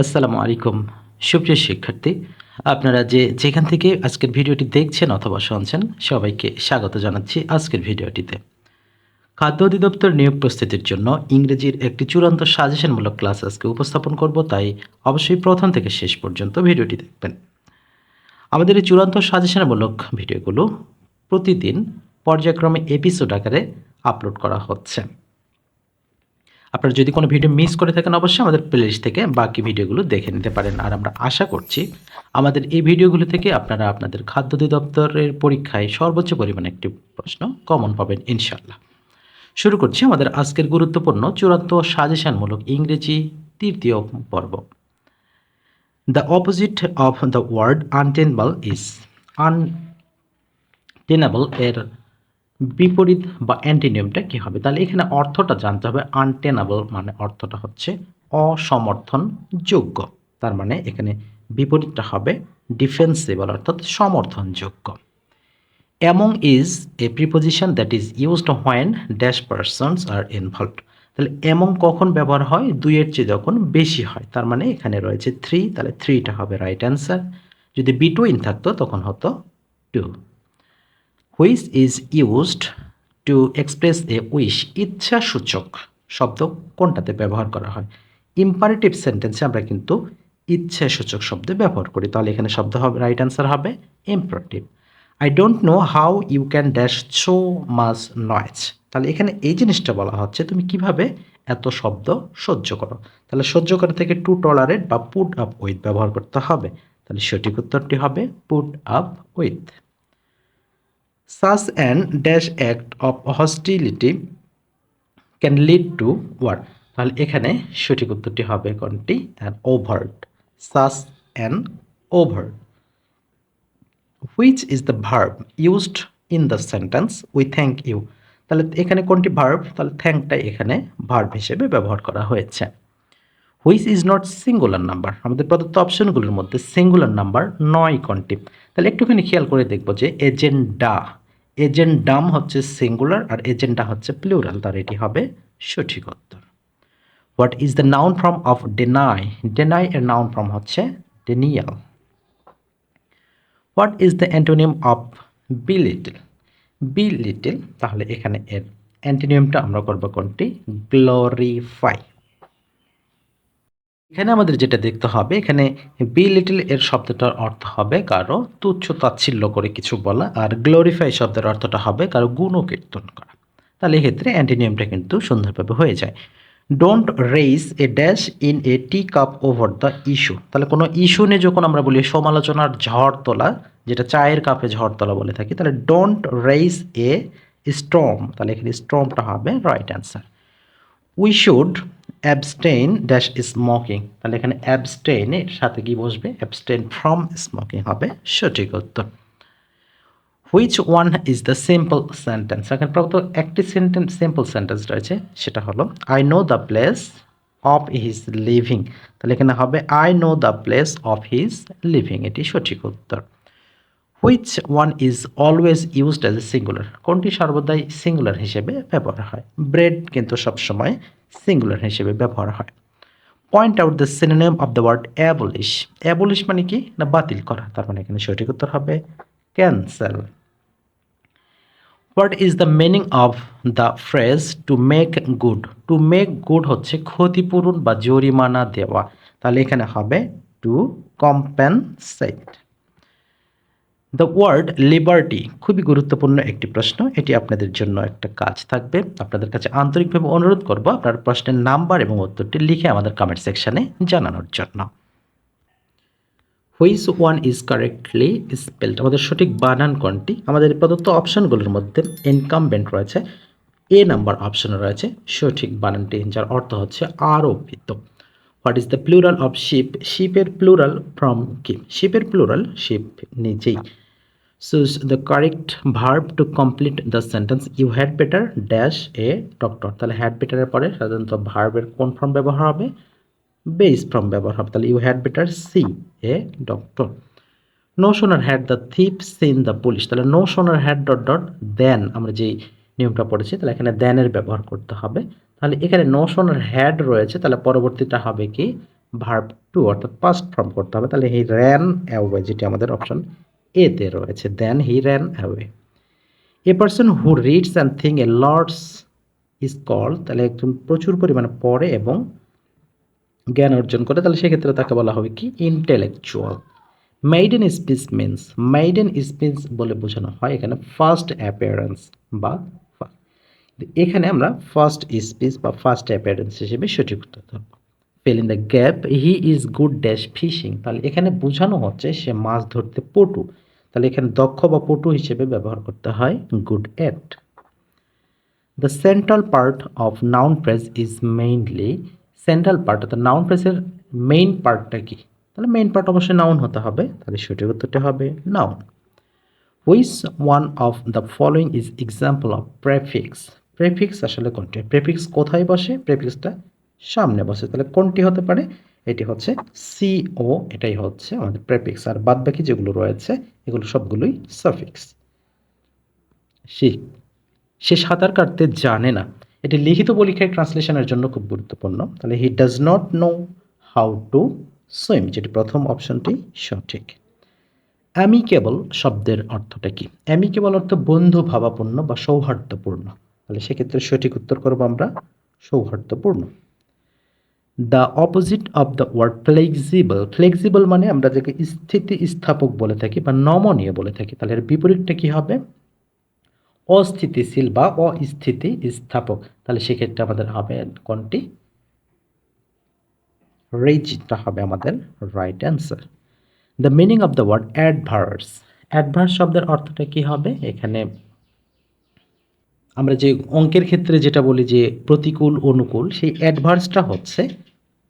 আসসালামু আলাইকুম। সুপ্রিয় শিক্ষার্থী, আপনারা যে যেখান থেকে আজকের ভিডিওটি দেখছেন অথবা শুনছেন, সবাইকে স্বাগত জানাচ্ছি আজকের ভিডিওটিতে। খাদ্য অধিদপ্তর নিয়োগ প্রস্তুতির জন্য ইংরেজির একটি চূড়ান্ত সাজেশনমূলক ক্লাস আজকে উপস্থাপন করব, তাই অবশ্যই প্রথম থেকে শেষ পর্যন্ত ভিডিওটি দেখবেন। আমাদের এই চূড়ান্ত সাজেশনমূলক ভিডিওগুলো প্রতিদিন পর্যায়ক্রমে এপিসোড আকারে আপলোড করা হচ্ছে। আপনারা যদি কোনো ভিডিও মিস করে থাকেন অবশ্যই আমাদের প্লেলিস্ট থেকে বাকি ভিডিওগুলো দেখে নিতে পারেন। আর আমরা আশা করছি আমাদের এই ভিডিওগুলো থেকে আপনারা আপনাদের খাদ্য অধিদপ্তরের পরীক্ষায় সর্বোচ্চ পরিমাণে একটি প্রশ্ন কমন পাবেন ইনশাল্লাহ শুরু করছি আমাদের আজকের গুরুত্বপূর্ণ চূড়ান্ত সাজেশনমূলক ইংরেজি তৃতীয় পর্ব। The opposite of the word untenable is untenable এর বিপরীত বা অ্যান্টিনিয়মটা কী হবে? তাহলে এখানে অর্থটা জানতে হবে আনটেনাবল মানে অর্থটা হচ্ছে অসমর্থন যোগ্য তার মানে এখানে বিপরীতটা হবে ডিফেন্সিবল অর্থাৎ সমর্থনযোগ্য। Among is a preposition that is used when dash persons are involved তাহলে অ্যামং কখন ব্যবহার হয়? দুইয়ের চেয়ে যখন বেশি হয়। তার মানে এখানে রয়েছে থ্রি তাহলে থ্রিটা হবে রাইট অ্যান্সার যদি বিটুইন থাকতো তখন হতো two which is used to express a wish ইচ্ছাসূচক শব্দ কোনটাতে ব্যবহার করা হয়? ইম্পারেটিভ সেন্টেন্সে আমরা কিন্তু ইচ্ছাসূচক শব্দে ব্যবহার করি। তাহলে এখানে শব্দ হবে রাইট অ্যান্সার হবে imperative I don't know how you can dash so much noise তাহলে এখানে এই জিনিসটা বলা হচ্ছে, তুমি কীভাবে এত শব্দ সহ্য করো? তাহলে সহ্য করা থেকে টু টলারেট বা পুট আপ উইথ ব্যবহার করতে হবে। তাহলে সঠিক উত্তরটি হবে put up with such an dash act of hostility can lead to what? তাহলে এখানে সঠিক উত্তরটি হবে কোনটি? An overt সাস an overt which is the verb used in the sentence we thank you তাহলে এখানে কোনটি ভার্ব তাহলে থ্যাংকটা এখানে ভার্ব হিসেবে ব্যবহার করা হয়েছে। Which is not singular number আমাদের প্রদত্ত অপশনগুলোর মধ্যে সিঙ্গুলার নাম্বার নয় কোনটি। তাহলে একটুখানি খেয়াল করে দেখব যে এজেন্ডা এজেন্ডাম হচ্ছে সিঙ্গুলার আর এজেন্ডা হচ্ছে প্লুরাল, তার এটি হবে সঠিক উত্তর। What is the noun form of deny deny এর নাউন ফর্ম হচ্ছে denial what is the antonym of belittle belittle তাহলে এখানে এর অ্যান্টোনিয়ামটা আমরা করব কোনটি? গ্লোরিফাই এখানে আমাদের যেটা দেখতে হবে, এখানে বি লিটল এর শব্দটার অর্থ হবে কারও তুচ্ছ তাচ্ছিল্য করে কিছু বলা আর গ্লোরিফাই শব্দের অর্থটা হবে কারও গুণকীর্তন করা। তাহলে এক্ষেত্রে অ্যান্টিনিয়ামটা কিন্তু সুন্দরভাবে হয়ে যায়। Don't raise a dash in a tea cup over the issue তাহলে কোনো ইস্যু নিয়ে যখন আমরা বলি সমালোচনার ঝড় তোলা, যেটা চায়ের কাপে ঝড় তোলা বলে থাকি, তাহলে ডোন্ট রেইস এ স্ট্রম তাহলে এখানে স্ট্রমটা হবে right answer we should abstain dash smoking তাহলে এখানে অ্যাবস্টেইন এর সাথে কি বসবে? অ্যাবস্টেইন ফ্রম স্মোকিং হবে। সঠিক উত্তর। Which one is the simple sentence এখানে প্রথমত একটি সেন্টেন্স সিম্পল সেন্টেন্স রয়েছে। সেটা হলো I know the place of his living তাহলে এখানে হবে I know the place of his living এটি সঠিক উত্তর। Which one is always used as a singular কোনটি সর্বদাই সিঙ্গুলার হিসেবে ব্যবহার হয়? ব্রেড কিন্তু সবসময় সিঙ্গুলার হিসেবে ব্যবহার হয়। Point out the synonym of the word abolish abolish মানে কি? না বাতিল করা। তার মানে এখানে সঠিক উত্তর হবে cancel what is the meaning of the phrase to make good to make good হচ্ছে ক্ষতিপূরণ বা জরিমানা দেওয়া। তাহলে এখানে হবে to compensate the word liberty খুবই গুরুত্বপূর্ণ একটি প্রশ্ন। এটি আপনাদের জন্য একটা কাজ থাকবে। আপনাদের কাছে আন্তরিকভাবে অনুরোধ করব আপনার প্রশ্নের নাম্বার এবং উত্তরটি লিখে আমাদের কমেন্ট সেকশানে জানানোর জন্য। Which one is correctly spelled আমাদের সঠিক বানান কোনটি? আমাদের প্রদত্ত অপশনগুলোর মধ্যে ইনকামবেন্ট রয়েছে। এ নাম্বার অপশনে রয়েছে। সঠিক বানানটি যার অর্থ হচ্ছে আরোপিত। What is the plural of ship শিপের plural from কি? শিপের প্লুরাল শিপ নিজেই। Choose the correct verb to complete the sentence. You had better dash a, doctor. তাহলে had better এর পরে সাধারণত ভার্বের কোন ফর্ম ব্যবহার হবে? বেস ফর্ম ব্যবহার হবে। তাহলে you had better see a doctor no sooner had the thief seen the police তাহলে no sooner had dot dot then আমরা যেই নিয়মটা পড়েছি, তাহলে এখানে দেনের ব্যবহার করতে হবে। তাহলে এখানে নো সোনার হ্যাড রয়েছে, তাহলে পরবর্তীটা হবে কি? ভার্ব টু অর্থাৎ পাস্ট ফর্ম করতে হবে। তাহলে হি র্যান অ্যাওয়ে যেটি আমাদের অপশন এতে রয়েছে then he ran away a person who reads and thing a lords is call তাহলে একজন প্রচুর পরিমাণে পড়ে এবং জ্ঞান অর্জন করে, তাহলে সেক্ষেত্রে তাকে বলা হবে কি? Intellectual maiden speech means maiden speech বলে বোঝানো হয় এখানে ফার্স্ট অ্যাপিয়ারেন্স বা এখানে আমরা ফার্স্ট স্পিচ বা ফার্স্ট অ্যাপিয়ারেন্স হিসেবে সঠিক উত্তর ধরব। Fill in the gap he is good dash fishing তাহলে এখানে বোঝানো হচ্ছে সে মাছ ধরতে পটু। তাহলে এখানে দক্ষ বা পটু হিসেবে ব্যবহার করতে হয় good at the central part of noun phrase is mainly central part অর্থাৎ নাউন ফ্রেজের মেইন পার্টটা কি? তাহলে মেইন পার্ট অবশ্যই নাউন হতে হবে, তাহলে সঠিক উত্তরটা হবে noun which one of the following is example of prefix prefix আসলে কোনটি? প্রেফিক্স কোথায় বসে? প্রেফিক্সটা সামনে বসে, তাহলে কোনটি হতে পারে? এটি হচ্ছে সিও এটাই হচ্ছে আমাদের প্রেফিক্স আর বাদ বাকি যেগুলো রয়েছে, এগুলো সবগুলোই সাফিক্স সি, সে সাঁতার কাটতে জানে না। এটি লিখিত পরীক্ষায় ট্রান্সলেশনের জন্য খুব গুরুত্বপূর্ণ। তাহলে he does not know how to swim যেটি প্রথম অপশনটি সঠিক। অ্যামিকেবল শব্দের অর্থটা কি? অ্যামিকেবল অর্থ বন্ধু, ভাবাপূর্ণ বা সৌহার্দ্যপূর্ণ। তাহলে সেক্ষেত্রে সঠিক উত্তর করব আমরা সৌহার্দ্যপূর্ণ। The opposite of the word flexible flexible মানে আমরা যাকে স্থিতি স্থাপক বলে থাকি বা নমনীয় বলে থাকি, তাহলে এর বিপরীতটা কি হবে? অস্থিতিশীল বা অস্থিতি স্থাপক তাহলে সেক্ষেত্রে আমাদের হবে কোনটি? রেজিটা হবে আমাদের right answer the meaning of the word adverse adverse শব্দের অর্থটা কি হবে? এখানে আমরা যে অঙ্কের ক্ষেত্রে যেটা বলি যে প্রতিকূল, অনুকূল, সেই অ্যাডভার্সটা হচ্ছে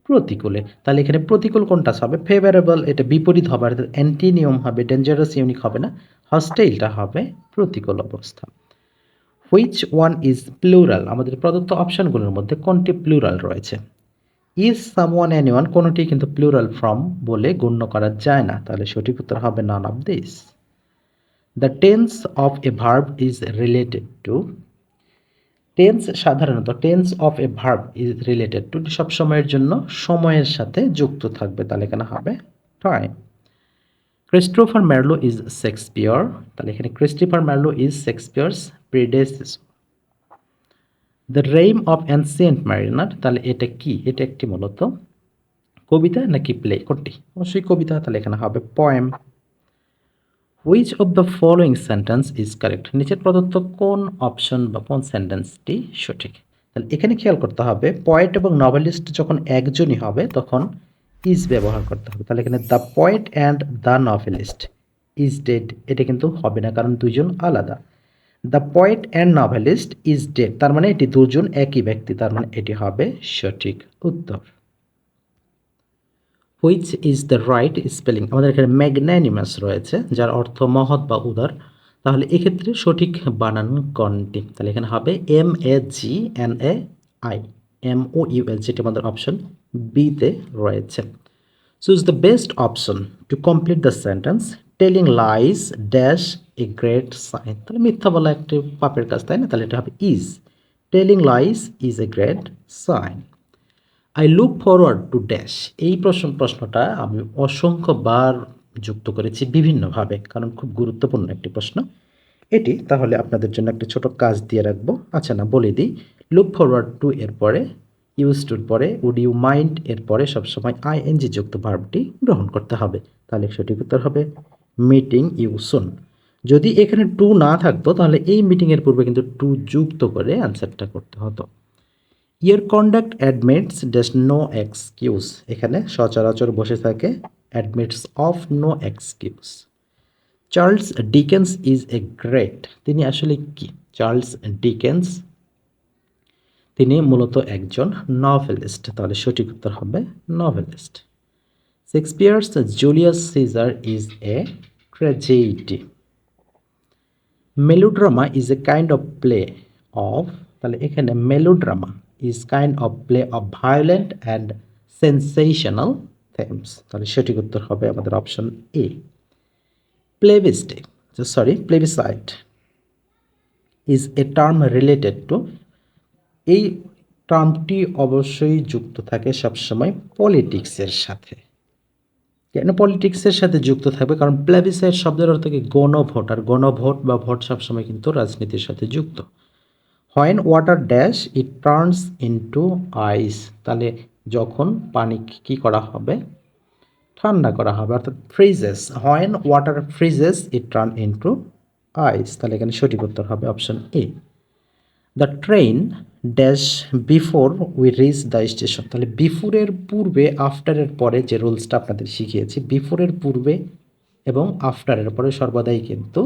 প্রতিকূলে। তাহলে এখানে প্রতিকূল কোনটা হবে ফেভারেবল এটা বিপরীত হবে অর্থাৎ অ্যান্টিনিয়ম হবে ডেঞ্জারাস ইউনিক হবে না। হস্টেইলটা হবে প্রতিকূল অবস্থা। হুইচ ওয়ান ইজ প্লুরাল আমাদের প্রদত্ত অপশানগুলোর মধ্যে কোনটি প্লুরাল রয়েছে? ইজ সামওয়ান ওয়ান কোনোটি কিন্তু প্লুরাল ফর্ম বলে গণ্য করা যায় না। তাহলে সঠিক উত্তর হবে none of this the tense of a verb is related to tense সাধারণত tense of a verb is related to সব সময়ের জন্য সময়ের সাথে যুক্ত থাকবে, তাহলে এখানে হবে time Christopher Marlowe is Shakespeare তাহলে এখানে Christopher Marlowe is Shakespeare's predecessor the rime of ancient mariner তাহলে এটা কি? এটা একটি মূলত কবিতা নাকি প্লে কোনটি? অবশ্যই কবিতা, তাহলে এখানে হবে poem which of the following sentence is correct নিচের প্রদত্ত কোন অপশন বা কোন সেন্টেন্সটি সঠিক? তাহলে এখানে খেয়াল করতে হবে পয়েট এবং নভেলিস্ট যখন একজনই হবে, তখন ইজ ব্যবহার করতে হবে। তাহলে এখানে the poet and the novelist is dead এটা কিন্তু হবে না, কারণ দুজন আলাদা। The poet and novelist is dead তার মানে এটি দুজন একই ব্যক্তি, তার মানে এটি হবে সঠিক উত্তর। Which is the right spelling আমাদের এখানে ম্যাগনানিমাস রয়েছে, যার অর্থ মহৎ বা উদার। তাহলে এক্ষেত্রে সঠিক বানান কোনটি? তাহলে এখানে হবে M A G N A I M O U U L যেটি আমাদের অপশন বিতে রয়েছে। Choose the best option to complete the sentence telling lies dash a great sign তাহলে মিথ্যা বলা একটি পাপের কাজ, তাই না? তাহলে এটা হবে is telling lies is a great sign I look forward to dash এই প্রশ্ন প্রশ্নটা আমি অসংখ্যবার যুক্ত করেছি বিভিন্নভাবে, কারণ খুব গুরুত্বপূর্ণ একটি প্রশ্ন। এটি তাহলে আপনাদের জন্য একটা ছোট কাজ দিয়ে রাখব। আচ্ছা না, বলে দিই। লুক ফরওয়ার্ড টু এর পরে ইউজ টুর পরে উড ইউ মাইন্ড এর পরে সবসময় আইএনজি যুক্ত ভার্বটি গ্রহণ করতে হবে। তাহলে সঠিক উত্তর হবে মিটিং ইউ সুন যদি এখানে টু না থাকতো, তাহলে এই মিটিংয়ের পূর্বে কিন্তু টু যুক্ত করে অ্যান্সারটা করতে হতো। Your conduct admits does no excuse এখানে সচরাচর বসে থাকে admits of no excuse Charles Dickens is a great তিনি আসলে কি? চার্লস ডিকেন্স তিনি মূলত একজন নভেলিস্ট তাহলে সঠিক উত্তর হবে novelist Shakespeare's Julius Caesar is a tragedy melodrama is a kind of play of তাহলে এখানে melodrama is kind of play of violent and sensational themes তাহলে সঠিক উত্তর হবে আমাদের option A প্লেবিস্টে sorry plebiscite is a term related to এই টার্মটি অবশ্যই যুক্ত থাকে সবসময় পলিটিক্সের সাথে। কেন পলিটিক্সের সাথে যুক্ত থাকবে? কারণ প্লেবিসাইড শব্দের অর্থ কি? গণভোট, আর গণভোট বা ভোট সবসময় কিন্তু রাজনীতির সাথে যুক্ত। When water dash it turns into ice তাহলে যখন পানি কি করা হবে? ঠান্ডা করা হবে, অর্থাৎ freezes when water freezes it turn into ice তাহলে এখানে সঠিক উত্তর হবে option A the train dash before we reach the station তাহলে বিফোরের পূর্বে আফটারের পরে যে রুলসটা আপনাদের শিখিয়েছি বিফোরের পূর্বে এবং আফটারের পরে সর্বদাই কিন্তু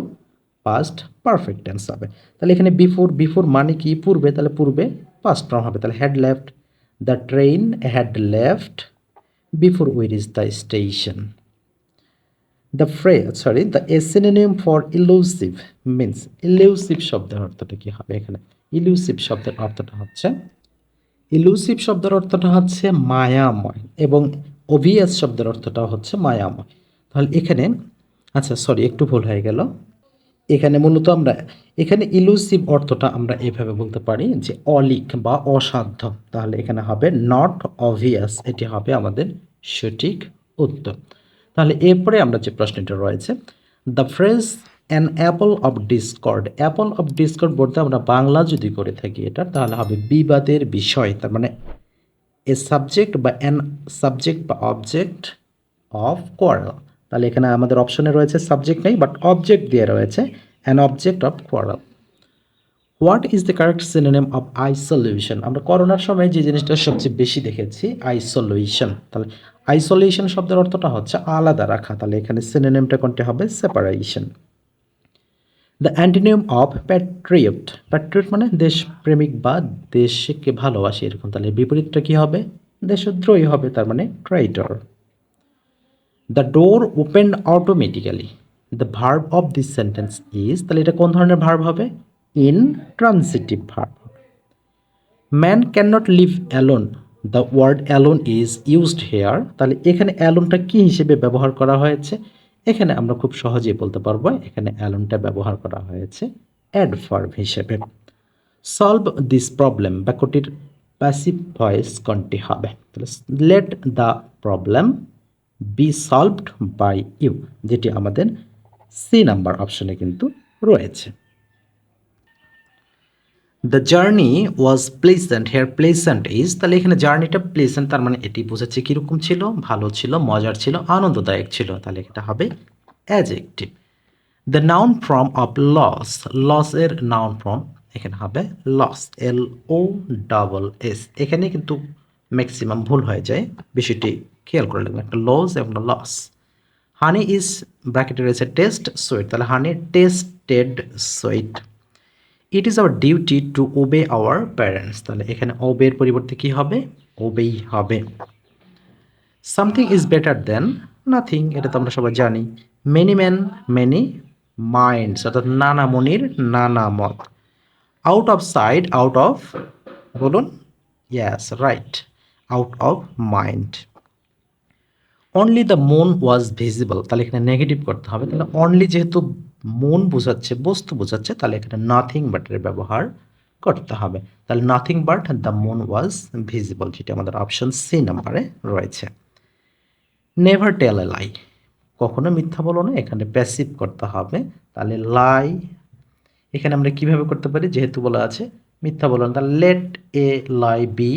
পাস্ট পারফেক্ট টেন্স হবে। তাহলে এখানে বিফোর বিফোর মানে কি? পূর্বে, তাহলে পূর্বে পাস্ট ফর্ম হবে। তাহলে had left the train had left before we reach the station the Fry sorry the A synonym for elusive means elusive শব্দের অর্থটা কি হবে এখানে? ইলিউসিভ শব্দের অর্থটা হচ্ছে ইলুসিভ শব্দের অর্থটা হচ্ছে মায়াময় এবং অভিয়াস শব্দের অর্থটা হচ্ছে মায়াময়। তাহলে এখানে আচ্ছা সরি একটু ভুল হয়ে গেল। এখানে মূলত আমরা, এখানে ইলুসিভ অর্থটা আমরা এভাবে বলতে পারি যে অলিক বা অসাধ্য। তাহলে এখানে হবে নট অভিয়াস এটি হবে আমাদের সঠিক উত্তর। তাহলে এরপরে আমরা যে প্রশ্নটা রয়েছে the phrase an apple of discord apple of discord বলতে আমরা বাংলা যদি করে থাকি এটা, তাহলে হবে বিবাদের বিষয়, তার মানে এ সাবজেক্ট বা অ্যান সাবজেক্ট বা অবজেক্ট অফ কোয়ারেল তাহলে এখানে আমাদের অপশনে রয়েছে সাবজেক্ট নেই বাট অবজেক্ট দিয়ে রয়েছে an object of quarrel what is the correct synonym of isolation আমরা করোনার সময় যে জিনিসটা সবচেয়ে বেশি দেখেছি আইসোলিউশন তাহলে আইসোলেশন শব্দের অর্থটা হচ্ছে আলাদা রাখা। তাহলে এখানে সিনোনিমটা কোনটি হবে? Separation the antonym of patriot patriot মানে দেশপ্রেমিক বা দেশকে ভালোবাসে, এরকম। তাহলে বিপরীতটা কী হবে? দেশদ্রোহী হবে, তার মানে traitor the door open automatically the verb of this sentence is তাহলে এটা কোন ধরনের ভার্ব হবে? In transitive verb man can not live alone the word alone is used here তাহলে এখানে অ্যালোনটা কী হিসেবে ব্যবহার করা হয়েছে? এখানে আমরা খুব সহজেই বলতে পারব, এখানে অ্যালোনটা ব্যবহার করা হয়েছে অ্যাডভার্ব হিসেবে। সলভ দিস প্রবলেম বাক্যটির প্যাসিভ ভয়েস কোনটি হবে? তাহলে let the problem be solved by you যেটি আমাদের সি নাম্বার অপশনে কিন্তু রয়েছে। The journey was pleasant here pleasant is তাহলে এখানে জার্নিটা প্লেসেন্ট তার মানে এটি বোঝাচ্ছে কীরকম ছিল, ভালো ছিল, মজার ছিল, আনন্দদায়ক ছিল, তাহলে এটা হবে adjective the noun from of loss loss এর নাউন ফ্রম এখানে হবে loss L O double S এখানে কিন্তু ম্যাক্সিমাম ভুল হয়ে যায়, বিষয়টি খেয়াল করে লাগবে একটা লস এবং একটা লস হানি ইজ ব্র্যাকেটে রয়েছে টেস্ট সুইট তাহলে honey tasted sweet it is our duty to obey our parents তাহলে এখানে ওবের পরিবর্তে কি হবে? ওবেই হবে। Something is better than nothing এটা তো আমরা সবাই জানি। মেনি ম্যান মেনি মাইন্ডস অর্থাৎ নানা মনির, নানা মত। Out of sight out of বলুন? Yes right out of mind only the moon was visible তাহলে এখানে নেগেটিভ করতে হবে, তাহলে অনলি যেহেতু মন বোঝাচ্ছে, বস্তু বোঝাচ্ছে, তাহলে এখানে নাথিং বাটের ব্যবহার করতে হবে। তাহলে nothing but the moon was visible যেটি আমাদের অপশন সি নাম্বারে রয়েছে। নেভার টেল এ লাই কখনো মিথ্যা বলো না, এখানে প্যাসিভ করতে হবে, তাহলে লাই এখানে আমরা কীভাবে করতে পারি, যেহেতু বলা আছে, মিথ্যা বলো না, তাহলে let a lie be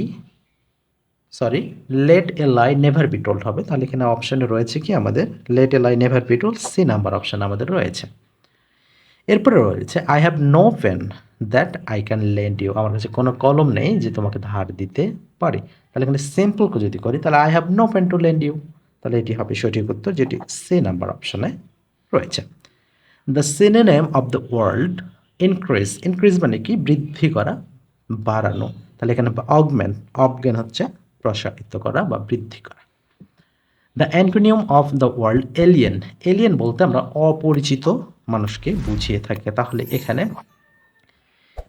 sorry let a lie never be told হবে। তাহলে এখানে অপশানে রয়েছে কি আমাদের? Let a lie never be told C number option আমাদের রয়েছে। এরপরে রয়েছে I have no pen that I can lend you আমার কাছে কোনো কলম নেই যে তোমাকে ধার দিতে পারি। তাহলে এখানে সিম্পল যদি করি, তাহলে I have no pen to lend you তাহলে এটি হবে সঠিক উত্তর, যেটি সি নাম্বার অপশানে রয়েছে। The synonym of the world increase increase মানে কি? বৃদ্ধি করা, বাড়ানো। তাহলে এখানে অগমেন অবজ্ঞান হচ্ছে প্রসারিত করা বা বৃদ্ধি করা। The antonym of the world alien alien বলতে আমরা অপরিচিত মানুষকে বুঝিয়ে থাকি। তাহলে এখানে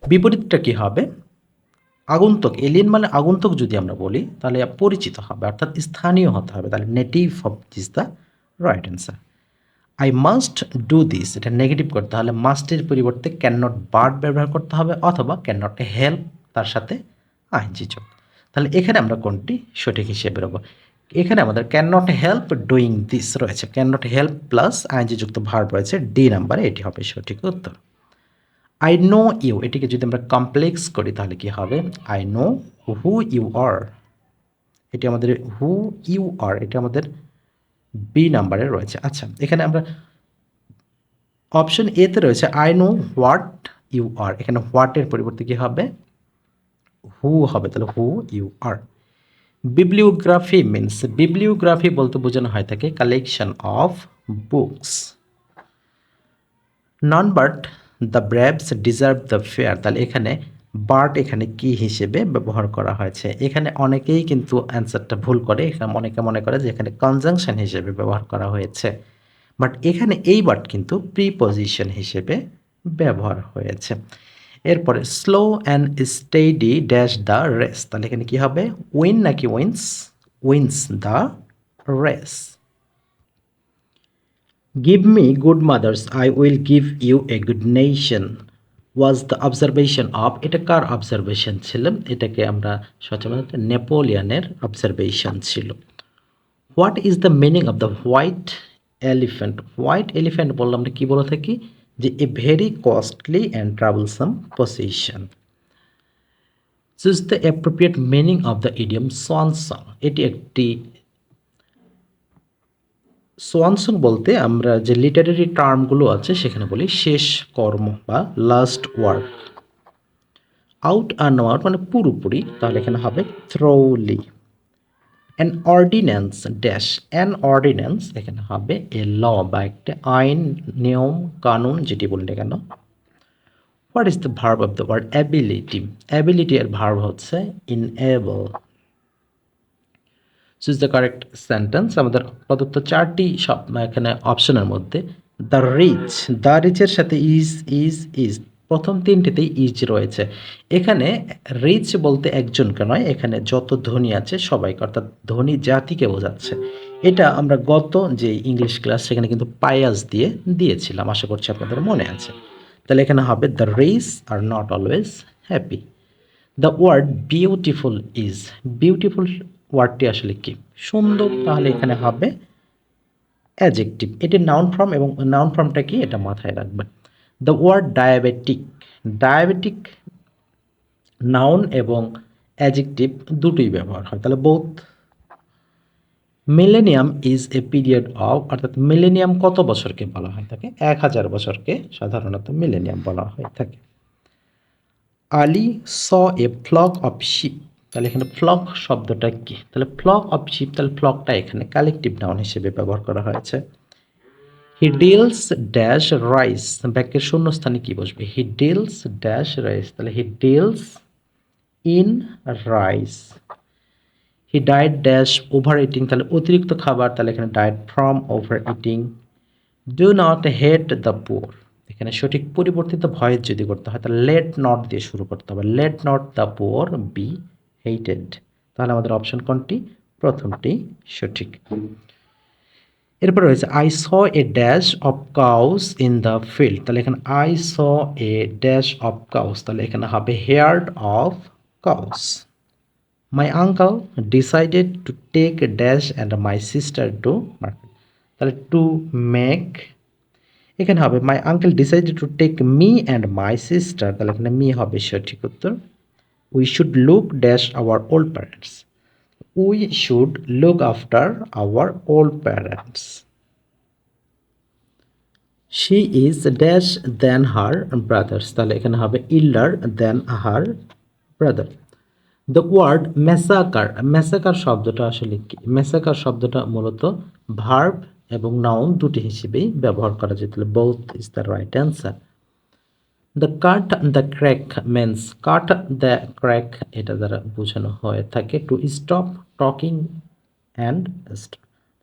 বিপরীতটা কি হবে? আগন্তুক। এলিয়েন মানে আগন্তুক যদি আমরা বলি, তাহলে পরিচিত হবে, অর্থাৎ স্থানীয় হতে হবে। তাহলে native of is the right answer I must do this এটা নেগেটিভ করতে হলে মাস্টের পরিবর্তে ক্যান নট বার্ড ব্যবহার করতে হবে অথবা ক্যান নট হেল্প তার সাথে আইনজি যোগ তাহলে এখানে আমরা কোনটি? সঠিক হিসেবে বেরোবো এখানে আমাদের can not help doing this রয়েছে। Can not help plus ING যুক্ত ভার্ব রয়েছে ডি নাম্বারে এটি হবে সঠিক উত্তর। আই নো ইউ এটিকে যদি আমরা কমপ্লেক্স করি তাহলে কি হবে? I know who you are এটি আমাদের হু ইউ আর এটি আমাদের বি নাম্বারে রয়েছে। আচ্ছা এখানে আমরা অপশন এতে রয়েছে। I know what you are এখানে হোয়াটের পরিবর্তে কি হবে? হু হবে, তাহলে who you are. Bibliography means bibliography বলতে বোঝানো হয় থাকে collection of books none but the braves deserve the fair তাহলে এখানে বার্ট এখানে কি হিসেবে ব্যবহার করা হয়েছে? এখানে অনেকেই কিন্তু অ্যান্সারটা ভুল করে। এখানে অনেকে মনে করে যে এখানে কনজাংশন হিসেবে ব্যবহার করা হয়েছে। বাট এখানে এই বার্ট কিন্তু প্রিপোজিশন হিসেবে ব্যবহার হয়েছে। এরপরে slow and steady dash the race তাহলে এখানে কি হবে? উইন নাকি wins wins the race give me good mothers I will give you a good nation was the observation of এটা কার অবজারভেশন ছিল? এটাকে আমরা সচরাচর নেপোলিয়ানের অবজারভেশন ছিল। What is the meaning of the white elephant white elephant বললাম আমরা কী বলে থাকি? যে a very costly and troublesome position choose the appropriate meaning of the idiom swansong এটি একটি সোয়ানসং বলতে আমরা যে লিটারেরি টার্মগুলো আছে সেখানে বলি শেষ কর্ম বা লাস্ট ওয়ার্ক আউট আর আউট মানে পুরোপুরি, তাহলে এখানে হবে thoroughly an ordinance dash an ordinance এখানে হবে এ ল বা একটা আইন, নিয়ম, কানুন যেটি বললে কেন? What is the verb of the word ability ability এর ভার্ব হচ্ছে enable choose the correct sentence আমাদের প্রদত্ত চারটি সব, এখানে অপশনের মধ্যে দ্য রিচ দ্য রিচের সাথে ইজ ইজ ইজ প্রথম তিনটিতেই ইজ রয়েছে। এখানে রিচ বলতে একজনকে নয়, এখানে যত ধনী আছে সবাইকে, অর্থাৎ ধনী জাতিকে বোঝাচ্ছে। এটা আমরা গত যে ইংলিশ ক্লাস সেখানে কিন্তু পায়াস দিয়ে দিয়েছিলাম। আশা করছি আপনাদের মনে আছে। তাহলে এখানে হবে the rich are not always happy the word beautiful is beautiful ওয়ার্ডটি আসলে কি? সুন্দর, তাহলে এখানে হবে অ্যাজেক্টিভ এটি নাউন ফর্ম এবং নাউন ফর্মটা কি? এটা মাথায় রাখবেন। The word diabetic diabetic noun এবং অ্যাজেক্টিভ দুটোই ব্যবহার হয়। তাহলে both millennium is a period of অর্থাৎ মিলেনিয়াম কত বছরকে বলা হয় থাকে এক হাজার বছরকে সাধারণত মিলেনিয়াম বলা হয়ে থাকে। Ali saw a flock of sheep তাহলে এখানে ফ্লক শব্দটা কি? তাহলে ফ্লক অফ শিপ তাহলে ফ্লকটা এখানে কালেকটিভ নাউন হিসেবে ব্যবহার করা হয়েছে। হি ডিলস ড্যাশ রাইস ব্যাকের শূন্যস্থানে কি বসবে? হি ডিলস ড্যাশ রাইস তাহলে he deals in rice he diet dash over eating তাহলে অতিরিক্ত খাবার, তাহলে এখানে diet from over eating do not hate the poor এখানে সঠিক পরিবর্তিত ভয়েস যদি করতে হয়, তাহলে লেট নট দিয়ে শুরু করতে হবে। Let not the poor be hated তাহলে আমাদের অপশন কোনটি? প্রথমটি সঠিক। এরপর রয়েছে I saw a dash of cows in the field তাহলে এখানে I saw a dash of cows তাহলে এখানে হবে herd of cows my uncle decided to take dash and my sister to market তাহলে টু মেক এখানে হবে my uncle decided to take me and my sister তাহলে এখানে me হবে সঠিক উত্তর। We should look dash our old parents we should look after our old parents. She is dash than her brothers. তাহলে এখানে হবে elder than her brother. The word massacre. Massacre শব্দটা আসলে কি? মেসাকার শব্দটা মূলত ভার্ব এবং নাউন দুটি হিসেবেই ব্যবহার করা যেত। Both is the right answer the cut the crack means cut the crack এটা দ্বারা বোঝানো হয়ে থাকে টু স্টপ টকিং অ্যান্ড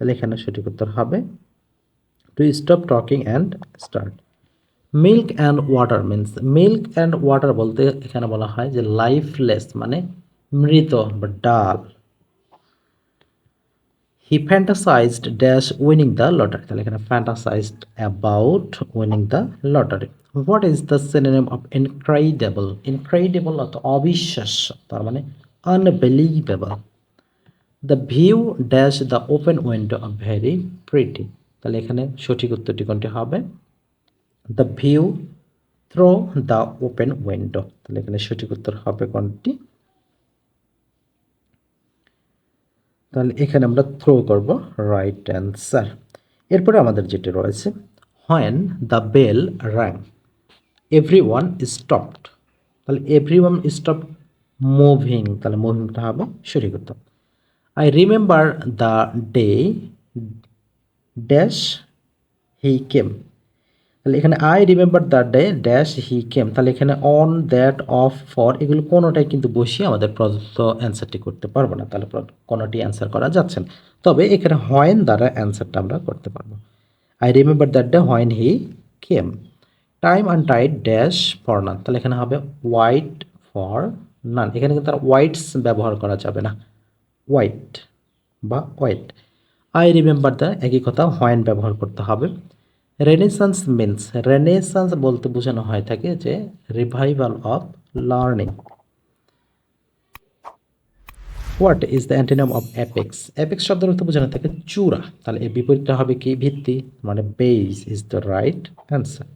তাহলে এখানে সঠিক উত্তর হবে to stop talking and start milk and water means milk and water বলতে এখানে বলা হয় যে লাইফলেস মানে মৃত বা dull. He fantasized dash winning the lottery তাহলে এখানে fantasized about winning the lottery what is the synonym of incredible incredible অর্থ অবিশ্বাস্য, তার মানে unbelievable the view dash the open window of very pretty তাহলে এখানে সঠিক উত্তরটি কোনটি হবে? The view through the open window তাহলে এখানে সঠিক উত্তর হবে কোনটি? তাহলে এখানে আমরা থ্রো করব রাইট অ্যান্সার এরপরে আমাদের যেটি রয়েছে when the bell rang every one stopped তাহলে এভরি ওয়ান স্টপ মুভিং তাহলে মুভিংটা হবে সঠিক উত্তর I remember the day dash he came তাহলে এখানে I remember the day dash he came তাহলে এখানে অন দ্যাট অফ ফর এগুলো কোনোটাই কিন্তু বসিয়ে আমাদের প্রদত্ত অ্যান্সারটি করতে পারব না। তাহলে কোনোটি অ্যান্সার করা যাচ্ছে না। তবে এখানে হয়েন দ্বারা অ্যান্সারটা আমরা করতে পারব। I remember that day when he came time and tide dash for none তাহলে এখানে হবে হোয়াইট ফর নান এখানে কিন্তু আর হোয়াইটস ব্যবহার করা যাবে না। হোয়াইট বা হোয়াইট আই রিমেম্বার দ্য একই কথা হোয়েন ব্যবহার করতে হবে। রেনেসান্স মিন্স রেনেসান্স বলতে বোঝানো হয় থাকে যে revival of learning what is the antonym of apex apex শব্দের অর্থ বোঝানো থাকে চূড়া। তাহলে এর বিপরীতটা হবে কি? ভিত্তি মানে base is the right answer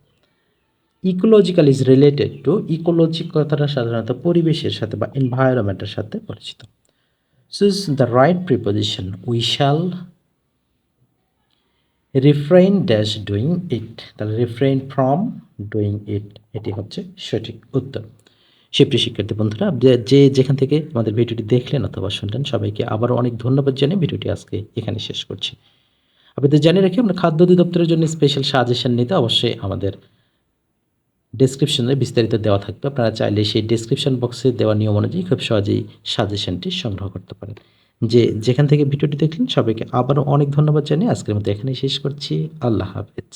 ecological is related to ecology কথাটা সাধারণত পরিবেশের সাথে বা এনভায়রনমেন্টের সাথে পরিচিত। Choose the right preposition we shall refrain dash doing it তাহলে রিফ্রেইন ফ্রম ডুইং ইট এটি হচ্ছে সঠিক উত্তর। সুপ্রিয় শিক্ষার্থী বন্ধুরা, যে যেখান থেকে আমাদের ভিডিওটি দেখলেন অথবা শুনলেন, সবাইকে আবারও অনেক ধন্যবাদ জানিয়ে ভিডিওটি আজকে এখানে শেষ করছি। আপনাদের জানিয়ে রাখি, আমরা খাদ্য অধিদপ্তরের জন্য স্পেশাল সাজেশন নিতে অবশ্যই আমাদের ডেসক্রিপশনে বিস্তারিত দেওয়া থাকবে। আপনারা চাইলে সেই ডেসক্রিপশন বক্সে দেওয়া নিয়ম অনুযায়ী খুব সহজেই সাজেশনটি সংগ্রহ করতে পারেন। যে যেখান থেকে ভিডিওটি দেখলেন সবাইকে আবারও অনেক ধন্যবাদ জানিয়ে আজকের মতো এখানেই শেষ করছি। আল্লাহ হাফেজ।